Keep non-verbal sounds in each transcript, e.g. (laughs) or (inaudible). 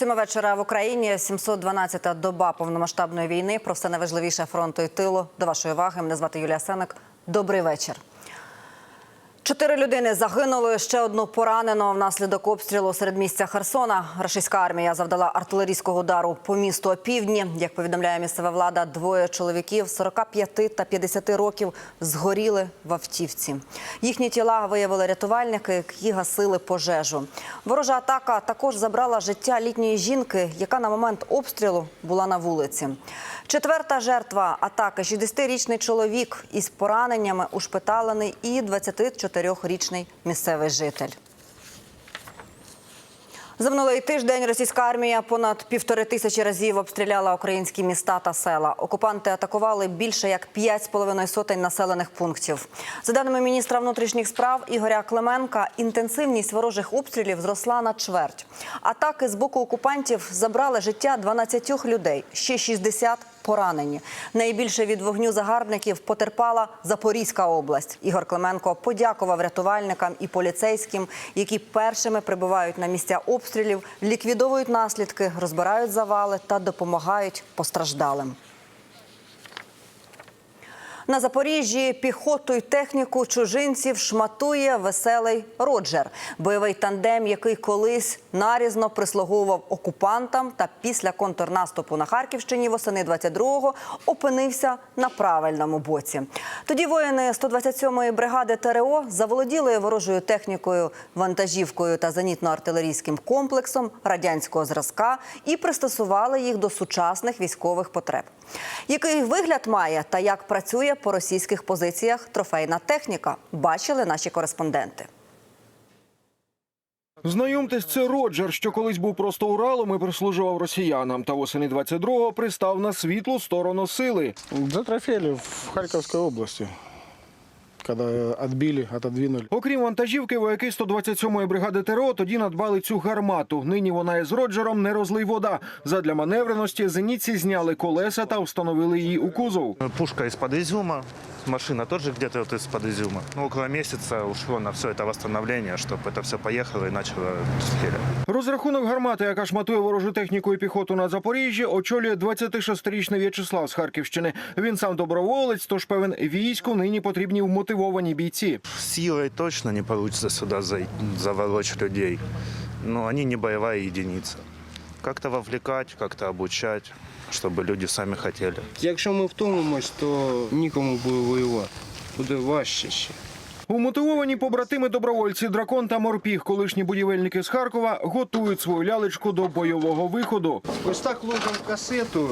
Сьома вечора в Україні, 712-та доба повномасштабної війни. Про все найважливіше фронту і тилу. До вашої уваги. Мене звати Юлія Сенек. Добрий вечір. Чотири людини загинули. Ще одну поранено внаслідок обстрілу серед місця Херсона. Рашистська армія завдала артилерійського удару по місту опівдні. Як повідомляє місцева влада, двоє чоловіків 45 та 50 років згоріли в автівці. Їхні тіла виявили рятувальники, які гасили пожежу. Ворожа атака також забрала життя літньої жінки, яка на момент обстрілу була на вулиці. Четверта жертва атаки 60-річний чоловік із пораненнями ушпиталений і 24-річний місцевий житель. За минулий тиждень російська армія понад півтори тисячі разів обстріляла українські міста та села. Окупанти атакували більше як 5,5 сотень населених пунктів. За даними міністра внутрішніх справ Ігоря Клименка, інтенсивність ворожих обстрілів зросла на чверть. Атаки з боку окупантів забрали життя 12 людей, ще 60 поранені. Найбільше від вогню загарбників потерпала Запорізька область. Ігор Клименко подякував рятувальникам і поліцейським, які першими прибувають на місця обстрілів, ліквідовують наслідки, розбирають завали та допомагають постраждалим. На Запоріжжі піхоту й техніку чужинців шматує веселий Роджер, бойовий тандем, який колись нарізно прислуговував окупантам, та після контрнаступу на Харківщині восени 22-го опинився на правильному боці. Тоді воїни 127-ї бригади ТРО заволоділи ворожою технікою, вантажівкою та зенітно-артилерійським комплексом радянського зразка і пристосували їх до сучасних військових потреб. Який вигляд має та як працює по російських позиціях трофейна техніка, бачили наші кореспонденти. Знайомтесь, це Роджер, що колись був просто Уралом і прислужував росіянам. Та восени 22-го пристав на світлу сторону сили. Затрофеили в Харківській области, когда відбили, отодвинули. Окрім вантажівки, вояки 127-ї бригади ТРО тоді надбали цю гармату. Нині вона із Роджером не розлий вода. Задля маневреності зеніці зняли колеса та встановили її у кузов. Пушка із-під изюма, машина тоже где-то вот из-под изюма. Ну, около месяца ушло на все это восстановление, чтобы это все поехало и начало стрелять. Розрахунок гармати, яка шматує ворожу техніку і піхоту на Запоріжжі, очолює 26-річний В'ячеслав з Харківщини. Він сам доброволець, тож певен війську нині потрібні вмотивовані бійці. Силой точно не получится сюда за- заволочь людей, но они не боевая единица. Как-то вовлекать, как-то обучать, чтобы люди сами хотели. Якщо ми втомимось, то нікому буде воювати. Буде важче ще. Умотивовані побратими добровольці Дракон та Морпіг, колишні будівельники з Харкова, готують свою лялечку до бойового виходу. Ось так ложимо касету,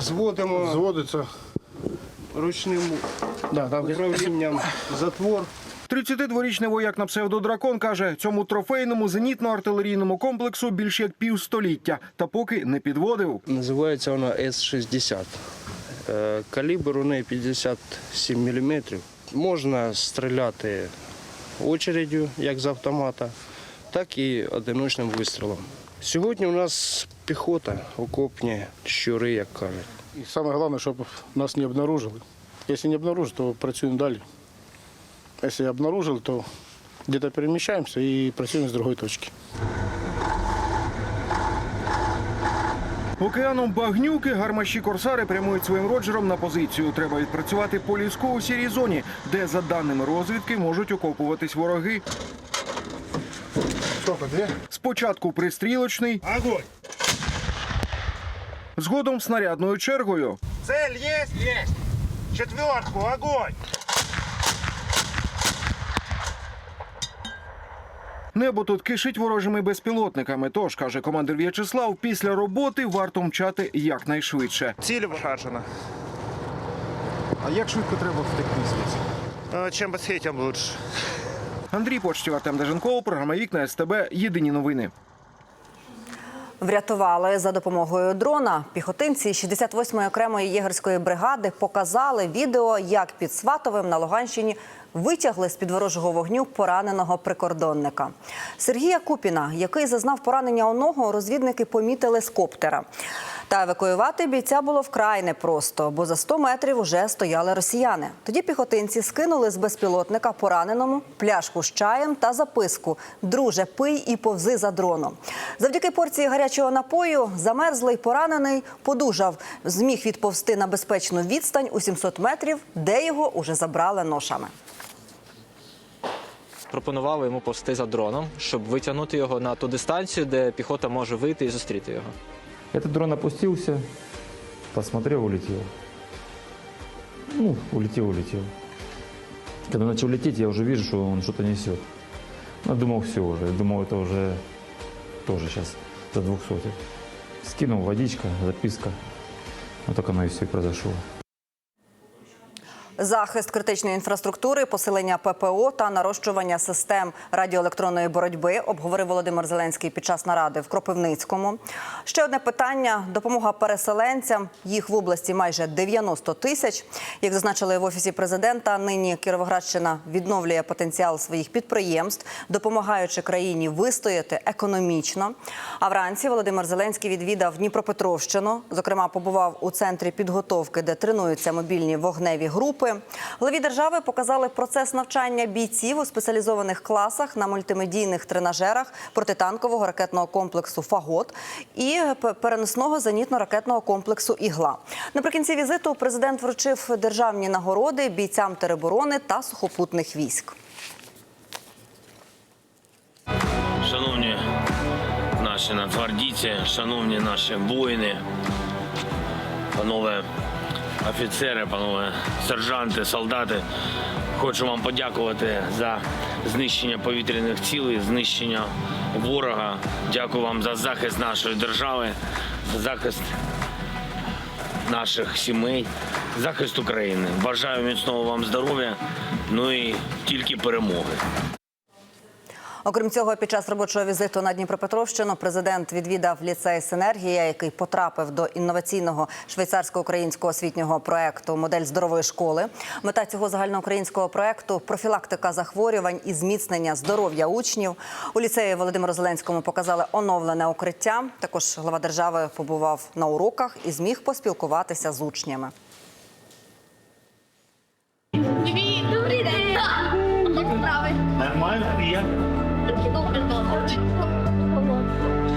зводимо Зводиться. ручним Да, там управлінням затвор. 32-річний вояк на псевдодракон каже, цьому трофейному зенітно-артилерійному комплексу більш як півстоліття, та поки не підводив. Називається вона С-60. Е, Калібр у неї 57 мм. Можна стріляти очередю, як з автомата, так і одиночним вистрілом. Сьогодні у нас піхота, окопні щури, як кажуть. І саме головне, щоб нас не обнаружили. Якщо не обнаружили, то працюємо далі. Якщо обнаружили, то где-то переміщаємося і працюємо з другої точки. Океаном багнюки гармаші корсари прямують своїм роджером на позицію. Треба відпрацювати по ліску у сірій зоні, де, за даними розвідки, можуть окопуватись вороги. Спочатку пристрілочний, Огонь! згодом снарядною чергою. Цель есть? Есть! Четвертку, огонь! Небо тут кишить ворожими безпілотниками. Тож каже командир В'ячеслав, після роботи варто мчати якнайшвидше. Цель вышажена. А як швидко треба втекти звідси? Э, Чем быстрее, тем лучше. Андрій Почтів, Артем Деженков, програма Вікна СТБ. Єдині новини. Врятували за допомогою дрона. Піхотинці 68-ї окремої єгерської бригади показали відео, як під Сватовим на Луганщині витягли з під ворожого вогню пораненого прикордонника. Сергія Купіна, який зазнав поранення у ногу, розвідники помітили з коптера. Та евакуювати бійця було вкрай непросто, бо за 100 метрів уже стояли росіяни. Тоді піхотинці скинули з безпілотника пораненому пляшку з чаєм та записку Друже, пий і повзи за дроном. Завдяки порції гарячого напою замерзлий поранений подужав, зміг відповзти на безпечну відстань у 700 метрів, де його уже забрали ношами Пропонували йому повсти за дроном, щоб витягнути його на ту дистанцію, де піхота може вийти і зустріти його. Этот дрон опустился, посмотрел, улетел. Ну, улетел, улетел. Когда начал лететь, я уже вижу, что он что-то несет. Ну, я думал, все уже. Я думал, это уже тоже сейчас за двухсотых. Скинул водичка, записка. Вот так оно и все произошло. Захист критичної інфраструктури, посилення ППО та нарощування систем радіоелектронної боротьби обговорив Володимир Зеленський під час наради в Кропивницькому. Ще одне питання: допомога переселенцям. Їх в області майже 90 тисяч. Як зазначили в офісі президента, нині Кіровоградщина відновлює потенціал своїх підприємств, допомагаючи країні вистояти економічно. А вранці Володимир Зеленський відвідав Дніпропетровщину. Зокрема, побував у центрі підготовки, де тренуються мобільні вогневі групи. Главі держави показали процес навчання бійців у спеціалізованих класах на мультимедійних тренажерах протитанкового ракетного комплексу Фагот і переносного зенітно-ракетного комплексу Ігла. Наприкінці візиту президент вручив державні нагороди бійцям тероборони та сухопутних військ. Шановні наші нацгвардійці, шановні наші воїни, панове офіцери, панове сержанти, солдати, хочу вам подякувати за знищення повітряних цілей, знищення ворога. Дякую вам за захист нашої держави, за захист наших сімей, захист України. Бажаю міцного вам здоров'я, ну і тільки перемоги. Окрім цього, під час робочого візиту на Дніпропетровщину президент відвідав ліцей Синергія, який потрапив до інноваційного швейцарсько-українського освітнього проекту Модель здорової школи. Мета цього загальноукраїнського проекту профілактика захворювань і зміцнення здоров'я учнів. У ліцеї Володимиру Зеленському показали оновлене укриття. Також глава держави побував на уроках і зміг поспілкуватися з учнями. Привіт! Добрий день! Нормально, я.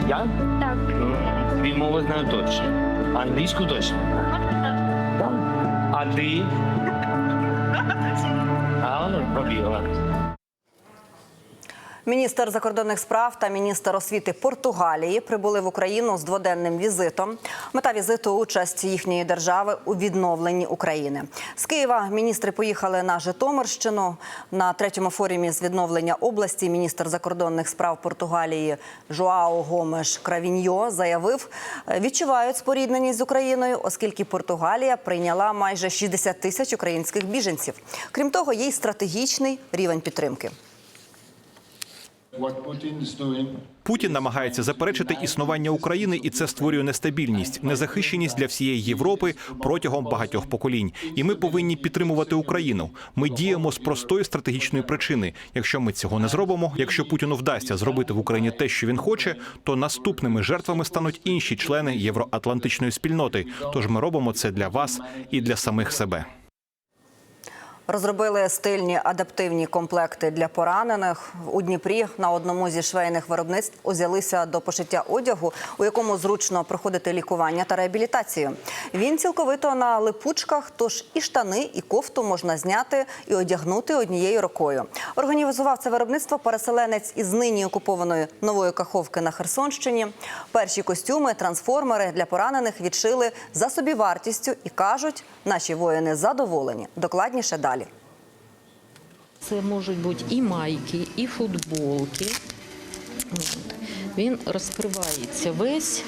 Я? Так. Дві мови знаю точно. Англійську точно. А ти? (laughs) А, пробігла. побігла. Міністр закордонних справ та міністр освіти Португалії прибули в Україну з дводенним візитом. Мета візиту участь їхньої держави у відновленні України. З Києва міністри поїхали на Житомирщину. На третьому форумі з відновлення області міністр закордонних справ Португалії Жуао Гомеш Кравіньо заявив, відчувають спорідненість з Україною, оскільки Португалія прийняла майже 60 тисяч українських біженців. Крім того, є й стратегічний рівень підтримки. Путін намагається заперечити існування України, і це створює нестабільність, незахищеність для всієї Європи протягом багатьох поколінь. І ми повинні підтримувати Україну. Ми діємо з простої стратегічної причини. Якщо ми цього не зробимо, якщо Путіну вдасться зробити в Україні те, що він хоче, то наступними жертвами стануть інші члени євроатлантичної спільноти. Тож ми робимо це для вас і для самих себе. Розробили стильні адаптивні комплекти для поранених у Дніпрі. На одному зі швейних виробництв узялися до пошиття одягу, у якому зручно проходити лікування та реабілітацію. Він цілковито на липучках, тож і штани, і кофту можна зняти і одягнути однією рукою. Організував це виробництво переселенець із нині окупованої нової каховки на Херсонщині. Перші костюми, трансформери для поранених відшили за собівартістю і кажуть, наші воїни задоволені. Докладніше далі. Це можуть бути і майки, і футболки. Він розкривається весь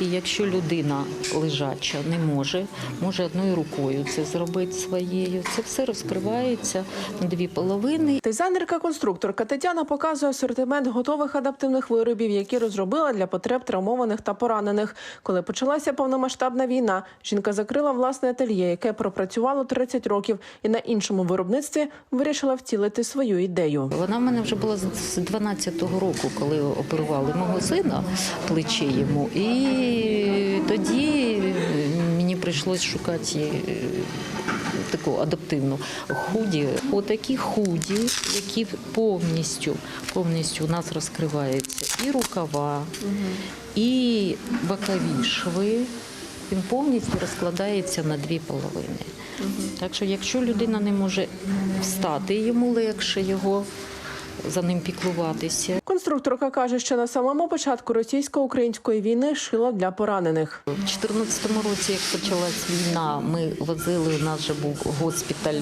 І якщо людина лежача не може, може одною рукою це зробити своєю. Це все розкривається на дві половини. Дизайнерка-конструкторка Тетяна показує асортимент готових адаптивних виробів, які розробила для потреб травмованих та поранених. Коли почалася повномасштабна війна, жінка закрила власне ательє, яке пропрацювало 30 років, і на іншому виробництві вирішила втілити свою ідею. Вона в мене вже була з 12-го року, коли оперували мого сина плече йому. І тоді мені прийшлось шукати е, таку адаптивну худі. Отакі худі, які повністю, повністю у нас розкриваються і рукава, і бокові шви. Він повністю розкладається на дві половини. Так що, якщо людина не може встати, йому легше його за ним піклуватися. Конструкторка каже, що на самому початку російсько-української війни шила для поранених. У 2014 році, як почалась війна, ми возили. У нас же був госпіталь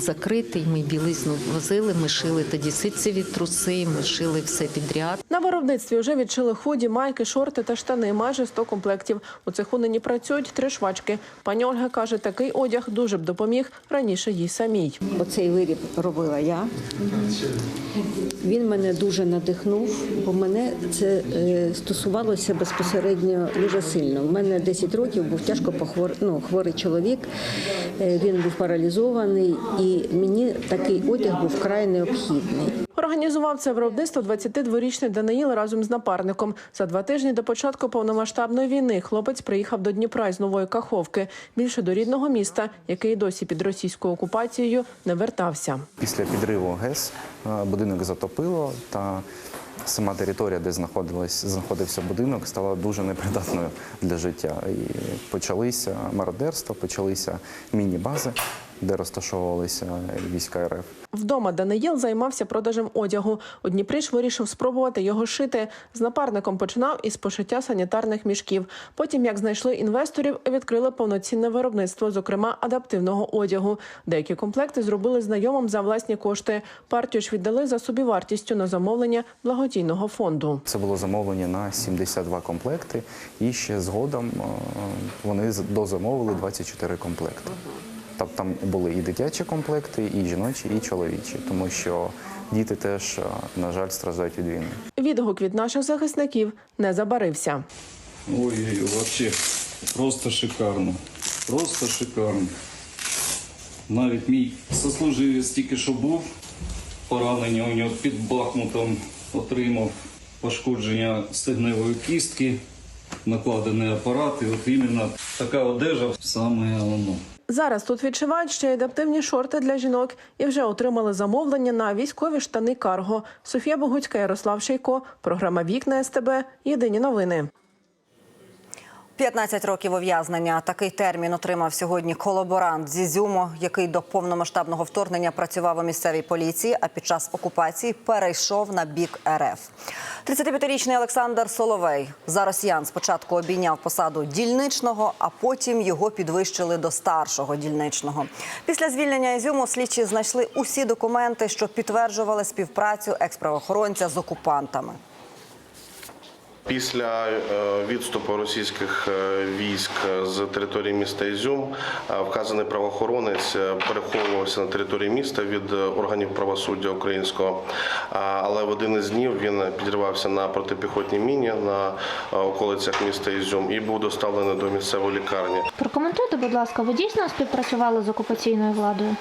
закритий. Ми білизну возили. Ми шили тоді ситцеві труси. Ми шили все підряд. На виробництві вже відшили худі, майки, шорти та штани. Майже 100 комплектів. У цеху нині працюють три швачки. Пані Ольга каже, такий одяг дуже б допоміг раніше їй самій. Оцей виріб робила я. Він мене дуже надихнув, бо мене це е, стосувалося безпосередньо дуже сильно. У мене 10 років був тяжко похвор... ну, хворий чоловік. Е, Він був паралізований, і мені такий одяг був вкрай необхідний. Організував це виробництво 22-річний Даниїл разом з напарником. За два тижні до початку повномасштабної війни хлопець приїхав до Дніпра із нової Каховки, більше до рідного міста, який досі під російською окупацією не вертався. Після підриву ГЕС е, будинок затопило, та сама територія, де знаходився будинок, стала дуже непридатною для життя. І почалися мародерства, почалися міні-бази, де розташовувалися війська РФ. Вдома Даниїл займався продажем одягу. У Дніпрі ж вирішив спробувати його шити. З напарником починав із пошиття санітарних мішків. Потім, як знайшли інвесторів, відкрили повноцінне виробництво, зокрема адаптивного одягу. Деякі комплекти зробили знайомим за власні кошти. Партію ж віддали за собівартістю на замовлення благодійного фонду. Це було замовлення на 72 комплекти, і ще згодом е, вони з- дозамовили 24 комплекти. Тобто там були і дитячі комплекти, і жіночі, і чоловічі, тому що діти теж, е, на жаль, страждають від війни. Відгук від наших захисників не забарився. Ой, вообще просто шикарно. Просто шикарно. Навіть мій сослуживець тільки що був поранення у нього під Бахмутом, отримав пошкодження стегневої кістки, накладений апарат, і от іменно така одежа саме воно. Зараз тут відшивають ще адаптивні шорти для жінок і вже отримали замовлення на військові штани Карго. Софія Богуцька, Ярослав Шейко. Програма Вікна СТБ. Єдині новини. 15 років ув'язнення. Такий термін отримав сьогодні колаборант з Ізюму, який до повномасштабного вторгнення працював у місцевій поліції, а під час окупації перейшов на бік РФ. 35-річний Олександр Соловей за росіян спочатку обійняв посаду дільничного, а потім його підвищили до старшого дільничного. Після звільнення Ізюму слідчі знайшли усі документи, що підтверджували співпрацю екс-правоохоронця з окупантами. Після е, відступу російських е, військ з території міста Ізюм е, вказаний правоохоронець переховувався на території міста від органів правосуддя українського, але в один із днів він підірвався на протипіхотній міні на околицях міста Ізюм і був доставлений до місцевої лікарні. Прокоментуйте, будь ласка, ви дійсно співпрацювали з окупаційною владою?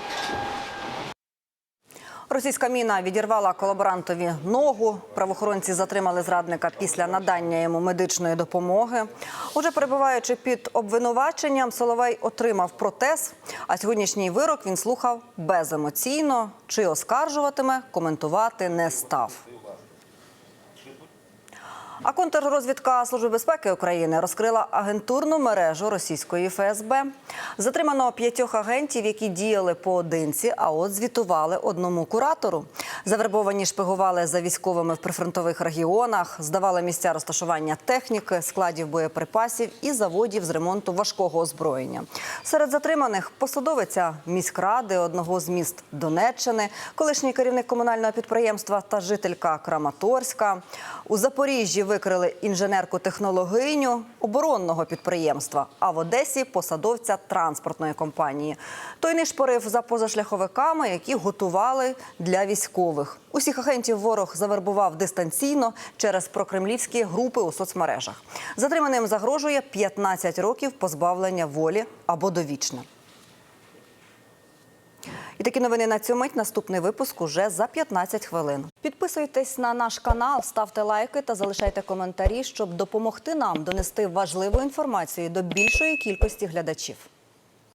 Російська міна відірвала колаборантові ногу. Правоохоронці затримали зрадника після надання йому медичної допомоги. Уже перебуваючи під обвинуваченням, Соловей отримав протез. А сьогоднішній вирок він слухав беземоційно. Чи оскаржуватиме, коментувати не став. А контррозвідка Служби безпеки України розкрила агентурну мережу російської ФСБ. Затримано п'ятьох агентів, які діяли поодинці, а от звітували одному куратору. Завербовані шпигували за військовими в прифронтових регіонах, здавали місця розташування техніки, складів боєприпасів і заводів з ремонту важкого озброєння. Серед затриманих посадовиця міськради одного з міст Донеччини, колишній керівник комунального підприємства та жителька Краматорська. У Запоріжжі викрили інженерку технологиню оборонного підприємства, а в Одесі посадовця транспортної компанії. Той не шпорив за позашляховиками, які готували для військових. Усіх агентів ворог завербував дистанційно через прокремлівські групи у соцмережах. Затриманим загрожує 15 років позбавлення волі або довічне. І такі новини на цю мить. Наступний випуск уже за 15 хвилин. Підписуйтесь на наш канал, ставте лайки та залишайте коментарі, щоб допомогти нам донести важливу інформацію до більшої кількості глядачів.